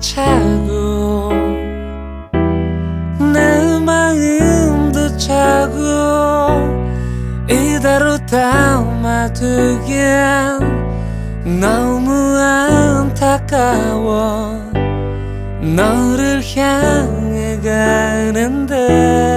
차고 내 마음도 차고 이대로 담아두기엔 너무 안타까워 너를 향해 가는데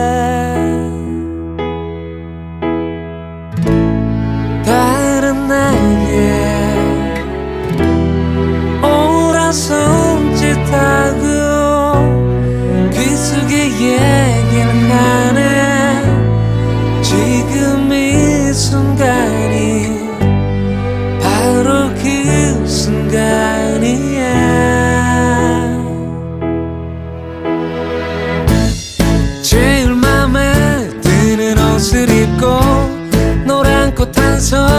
time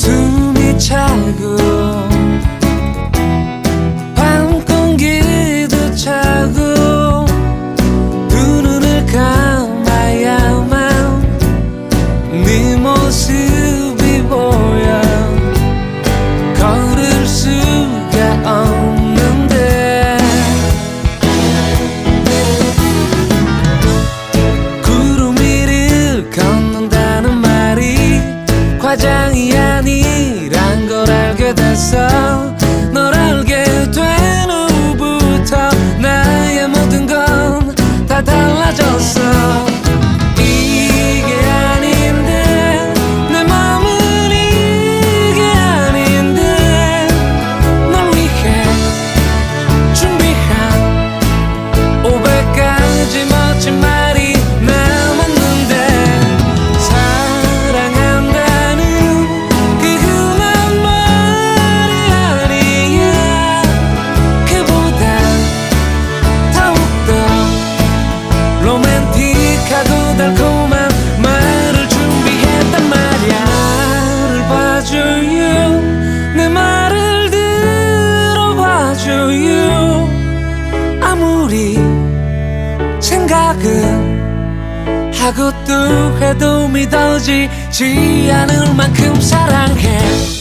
숨이 차고 사장이 아니란 걸 알게 됐어. 널 알게 돼. 자극하고 또 해도 믿어지지 않을 만큼 사랑해.